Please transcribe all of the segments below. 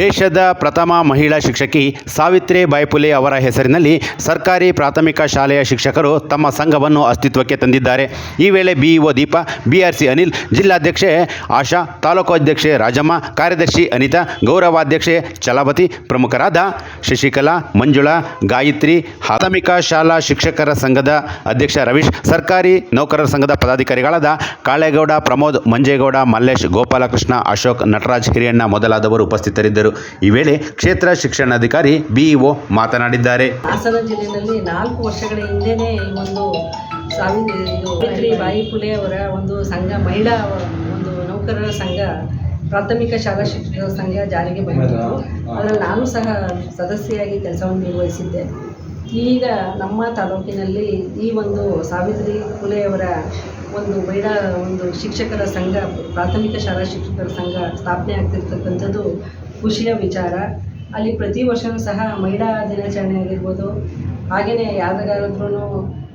ದೇಶದ ಪ್ರಥಮ ಮಹಿಳಾ ಶಿಕ್ಷಕಿ ಸಾವಿತ್ರಿ ಬಾಯ್ಪುಲೆ ಅವರ ಹೆಸರಿನಲ್ಲಿ ಸರ್ಕಾರಿ ಪ್ರಾಥಮಿಕ ಶಾಲೆಯ ಶಿಕ್ಷಕರು ತಮ್ಮ ಸಂಘವನ್ನು ಅಸ್ತಿತ್ವಕ್ಕೆ ತಂದಿದ್ದಾರೆ. ಈ ವೇಳೆ ಬಿಇಒ ದೀಪಾ, ಬಿಆರ್ಸಿ ಅನಿಲ್, ಜಿಲ್ಲಾಧ್ಯಕ್ಷೆ ಆಶಾ, ತಾಲೂಕು ಅಧ್ಯಕ್ಷೆ ರಾಜಮ್ಮ, ಕಾರ್ಯದರ್ಶಿ ಅನಿತಾ, ಗೌರವಾಧ್ಯಕ್ಷೆ ಚಲಾವತಿ ಪ್ರಮುಖರಾದ ಶಶಿಕಲಾ, ಮಂಜುಳಾ, ಗಾಯತ್ರಿ, ಪ್ರಾಥಮಿಕ ಶಾಲಾ ಶಿಕ್ಷಕರ ಸಂಘದ ಅಧ್ಯಕ್ಷ ರವೀಶ್, ಸರ್ಕಾರಿ ನೌಕರರ ಸಂಘದ ಪದಾಧಿಕಾರಿಗಳಾದ ಕಾಳೇಗೌಡ, ಪ್ರಮೋದ್ ಮಂಜೇಗೌಡ, ಮಲ್ಲೇಶ್, ಗೋಪಾಲಕೃಷ್ಣ, ಅಶೋಕ್, ನಟರಾಜ್, ಹಿರಿಯಣ್ಣ ಮೊದಲಾದವರು ಉಪಸ್ಥಿತರಿದ್ದರು. ಈ ವೇಳೆ ಕ್ಷೇತ್ರ ಶಿಕ್ಷಣಾಧಿಕಾರಿ ಬಿಇಒ ಮಾತನಾಡಿದ್ದಾರೆ. ಹಾಸನ ಜಿಲ್ಲೆಯಲ್ಲಿ ನಾಲ್ಕು ವರ್ಷಗಳ ಹಿಂದೆನೇ ಒಂದು ಸಾವಿತ್ರಿ ಬಾಯಿ ಫುಲೆ ಅವರ ಒಂದು ಸಂಘ, ಮಹಿಳಾ ಒಂದು ನೌಕರರ ಸಂಘ, ಪ್ರಾಥಮಿಕ ಶಾಲಾ ಶಿಕ್ಷಕರ ಸಂಘ ಜಾರಿಗೆ ಬಂದಿತ್ತು. ಅದರಲ್ಲಿ ನಾನು ಸಹ ಸದಸ್ಯೆಯಾಗಿ ಕೆಲಸವನ್ನು ನಿರ್ವಹಿಸಿದ್ದೆ. ಈಗ ನಮ್ಮ ತಾಲೂಕಿನಲ್ಲಿ ಈ ಒಂದು ಸಾವಿತ್ರಿ ಫುಲೆಯವರ ಒಂದು ಮಹಿಳಾ ಒಂದು ಶಿಕ್ಷಕರ ಸಂಘ, ಪ್ರಾಥಮಿಕ ಶಾಲಾ ಶಿಕ್ಷಕರ ಸಂಘ ಸ್ಥಾಪನೆ ಆಗ್ತಿರ್ತಕ್ಕಂಥದ್ದು ಖುಷಿಯ ವಿಚಾರ. ಅಲ್ಲಿ ಪ್ರತಿ ವರ್ಷವೂ ಸಹ ಮಹಿಳಾ ದಿನಾಚರಣೆ ಆಗಿರ್ಬೋದು. ಹಾಗೆಯೇ ಯಾವಾಗಾದ್ರೂ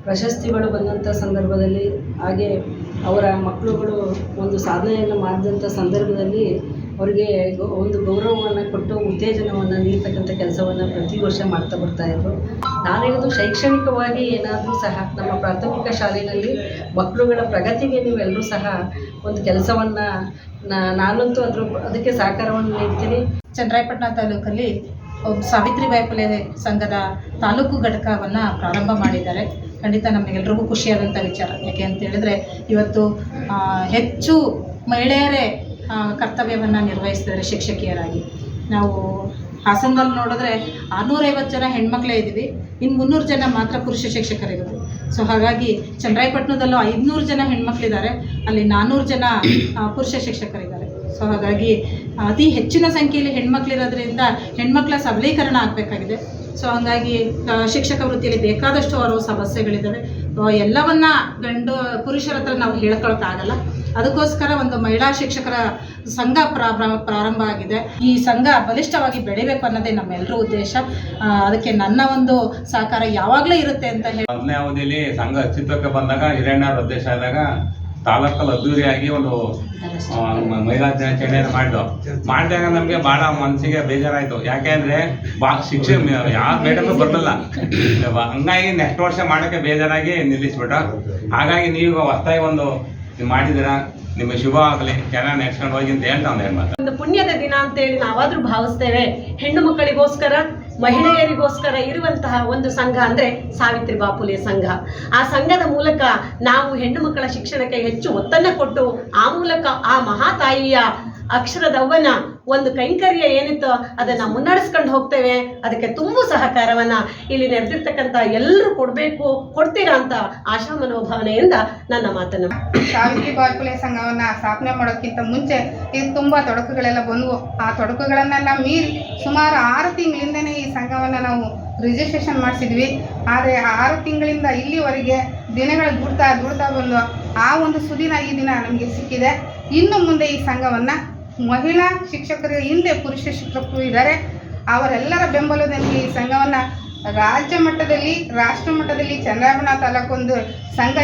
ಪ್ರಶಸ್ತಿಗಳು ಬಂದಂಥ ಸಂದರ್ಭದಲ್ಲಿ, ಹಾಗೆ ಅವರ ಮಕ್ಕಳುಗಳು ಒಂದು ಸಾಧನೆಯನ್ನು ಮಾಡಿದಂಥ ಸಂದರ್ಭದಲ್ಲಿ ಅವರಿಗೆ ಒಂದು ಗೌರವವನ್ನು ಕೊಟ್ಟು ಉತ್ತೇಜನವನ್ನು ನೀಡ್ತಕ್ಕಂಥ ಕೆಲಸವನ್ನು ಪ್ರತಿ ವರ್ಷ ಮಾಡ್ತಾ ಬರ್ತಾಯಿದ್ರು ನಾನು ಹೇಳೋದು ಶೈಕ್ಷಣಿಕವಾಗಿ ಏನಾದರೂ ಸಹ ನಮ್ಮ ಪ್ರಾಥಮಿಕ ಶಾಲೆಯಲ್ಲಿ ಮಕ್ಕಳುಗಳ ಪ್ರಗತಿಗೆ ನೀವೆಲ್ಲರೂ ಸಹ ಒಂದು ಕೆಲಸವನ್ನು ನಾನಂತೂ ಅದ್ರ ಅದಕ್ಕೆ ಸಹಕಾರವನ್ನು ನೀಡ್ತೀನಿ. ಚನ್ನರಾಯಪಟ್ಟಣ ತಾಲೂಕಲ್ಲಿ ಸಾವಿತ್ರಿ ಸಾವಿತ್ರಿಬಾಯಿ ಪುಲೆ ಸಂಘದ ತಾಲೂಕು ಘಟಕವನ್ನು ಪ್ರಾರಂಭ ಮಾಡಿದ್ದಾರೆ. ಖಂಡಿತ ನಮಗೆಲ್ರಿಗೂ ಖುಷಿಯಾದಂಥ ವಿಚಾರ. ಯಾಕೆ ಅಂತ ಹೇಳಿದ್ರೆ, ಇವತ್ತು ಹೆಚ್ಚು ಮಹಿಳೆಯರೇ ಕರ್ತವ್ಯವನ್ನು ನಿರ್ವಹಿಸ್ತಿದ್ದಾರೆ ಶಿಕ್ಷಕಿಯರಾಗಿ. ನಾವು ಹಾಸನದಲ್ಲಿ ನೋಡಿದ್ರೆ ಆರುನೂರೈವತ್ತು ಜನ ಹೆಣ್ಮಕ್ಳೇ ಇದ್ದೀವಿ. ಇನ್ನು ಮುನ್ನೂರು ಜನ ಮಾತ್ರ ಪುರುಷ ಶಿಕ್ಷಕರಿರೋದು ಸೊ ಹಾಗಾಗಿ ಚನ್ನರಾಯಪಟ್ಟಣದಲ್ಲೂ ಐದುನೂರು ಜನ ಹೆಣ್ಮಕ್ಳಿದ್ದಾರೆ. ಅಲ್ಲಿ ನಾನ್ನೂರು ಜನ ಪುರುಷ ಶಿಕ್ಷಕರಿದ್ದಾರೆ. ಸೊ ಹಾಗಾಗಿ ಅತಿ ಹೆಚ್ಚಿನ ಸಂಖ್ಯೆಯಲ್ಲಿ ಹೆಣ್ಮಕ್ಳಿರೋದ್ರಿಂದ ಹೆಣ್ಮಕ್ಳ ಸಬಲೀಕರಣ ಆಗಬೇಕಾಗಿದೆ. ಸೊ ಹಾಗಾಗಿ ಶಿಕ್ಷಕ ವೃತ್ತಿಯಲ್ಲಿ ಬೇಕಾದಷ್ಟು ಅವರು ಸಮಸ್ಯೆಗಳಿದ್ದಾವೆ. ಎಲ್ಲವನ್ನ ಗಂಡು, ಪುರುಷರ ಹತ್ರ ನಾವು ಹೇಳ್ಕೊಳಕ್ಕಾಗಲ್ಲ. ಅದಕ್ಕೋಸ್ಕರ ಒಂದು ಮಹಿಳಾ ಶಿಕ್ಷಕರ ಸಂಘ ಪ್ರಾ- ಪ್ರಾ- ಪ್ರಾರಂಭ ಆಗಿದೆ. ಈ ಸಂಘ ಬಲಿಷ್ಠವಾಗಿ ಬೆಳಿಬೇಕು ಅನ್ನೋದೇ ನಮ್ಮೆಲ್ಲರ ಉದ್ದೇಶ. ಅದಕ್ಕೆ ನನ್ನ ಒಂದು ಸಹಕಾರ ಯಾವಾಗಲೂ ಇರುತ್ತೆ ಅಂತ ಹೇಳಿ. ಅವಧಿಯಲ್ಲಿ ಸಂಘ ಅಸ್ತಿತ್ವಕ್ಕೆ ಬಂದಾಗ ಅಧ್ಯಕ್ಷ ಆದಾಗ ತಾಲೂಕಲ್ಲಿ ಅದ್ದೂರಿಯಾಗಿ ಒಂದು ಮಹಿಳಾ ದಿನಾಚರಣೆಯನ್ನು ಮಾಡಿದ್ವು ಮಾಡಿದಾಗ ನಮಗೆ ಭಾಳ ಮನಸ್ಸಿಗೆ ಬೇಜಾರಾಯಿತು. ಯಾಕೆಂದ್ರೆ ಬಾ, ಶಿಕ್ಷೆ ಯಾವ ಮೇಡಮ್ ಬರಲಿಲ್ಲ. ಹಂಗಾಗಿ ನೆಕ್ಸ್ಟ್ ವರ್ಷ ಮಾಡೋಕ್ಕೆ ಬೇಜಾರಾಗಿ ನಿಲ್ಲಿಸ್ಬಿಟ್ಟು ಹಾಗಾಗಿ ನೀವು ಹೊಸ್ತಾಗಿ ಒಂದು ಮಾಡಿದಿರಾ ನಿಮಗೆ ಶುಭ ಆಗಲಿ. ಚೆನ್ನಾಗಿ ನೆಡ್ಸ್ಕೊಂಡು ಹೋಗಿ ಅಂತ ಹೇಳ್ತಾ ಒಂದು ಪುಣ್ಯದ ದಿನ ಅಂತೇಳಿ ನಾವಾದರೂ ಭಾವಿಸ್ತೇವೆ. ಹೆಣ್ಣು ಮಕ್ಕಳಿಗೋಸ್ಕರ ಮಹಿಳೆಯರಿಗೋಸ್ಕರ ಇರುವಂತಹ ಒಂದು ಸಂಘ ಅಂದ್ರೆ ಸಾವಿತ್ರಿ ಬಾಪುಲೆ ಸಂಘ. ಆ ಸಂಘದ ಮೂಲಕ ನಾವು ಹೆಣ್ಣು ಮಕ್ಕಳ ಶಿಕ್ಷಣಕ್ಕೆ ಹೆಚ್ಚು ಒತ್ತನ್ನು ಕೊಟ್ಟು ಆ ಮೂಲಕ ಆ ಮಹಾತಾಯಿಯ ಅಕ್ಷರದವ್ವನ ಒಂದು ಕೈಂಕರ್ಯ ಏನಿತ್ತು ಅದನ್ನ ಮುನ್ನಡೆಸ್ಕೊಂಡು ಹೋಗ್ತೇವೆ. ಅದಕ್ಕೆ ತುಂಬು ಸಹಕಾರವನ್ನ ಇಲ್ಲಿ ನಡೆದಿರ್ತಕ್ಕಂಥ ಎಲ್ಲರೂ ಕೊಡಬೇಕು, ಕೊಡ್ತೀರಾ ಅಂತ ಆಶಾ ಮನೋಭಾವನೆಯಿಂದ ನನ್ನ ಮಾತನ್ನು. ಸಾವಿತ್ರಿ ಬಾಯ್ಪುಲೆ ಸಂಘವನ್ನ ಸ್ಥಾಪನೆ ಮಾಡೋಕ್ಕಿಂತ ಮುಂಚೆ ಇದು ತುಂಬಾ ತೊಡಕುಗಳೆಲ್ಲ ಬಂದವು. ಆ ತೊಡಕುಗಳನ್ನೆಲ್ಲ ಮೀರಿ ಸುಮಾರು ಆರು ತಿಂಗಳಿಂದನೇ ಈ ಸಂಘವನ್ನ ನಾವು ರಿಜಿಸ್ಟ್ರೇಷನ್ ಮಾಡಿಸಿದ್ವಿ. ಆದರೆ ಆರು ತಿಂಗಳಿಂದ ಇಲ್ಲಿವರೆಗೆ ದಿನಗಳು ದುಡ್ತಾ ದುಡ್ತಾ ಬಂದು ಆ ಒಂದು ಸುದಿನ ಈ ದಿನ ನಮಗೆ ಸಿಕ್ಕಿದೆ. ಇನ್ನು ಮುಂದೆ ಈ ಸಂಘವನ್ನ ಮಹಿಳಾ ಶಿಕ್ಷಕರು ಹಿಂದೆ ಪುರುಷ ಶಿಕ್ಷಕರು ಇದ್ದಾರೆ. ಅವರೆಲ್ಲರ ಬೆಂಬಲದೊಂದಿಗೆ ಈ ಸಂಘವನ್ನ ರಾಜ್ಯ ಮಟ್ಟದಲ್ಲಿ, ರಾಷ್ಟ್ರ ಮಟ್ಟದಲ್ಲಿ ಚಂದ್ರಾಭರಣ ತಾಲೂಕೊಂದು ಸಂಘ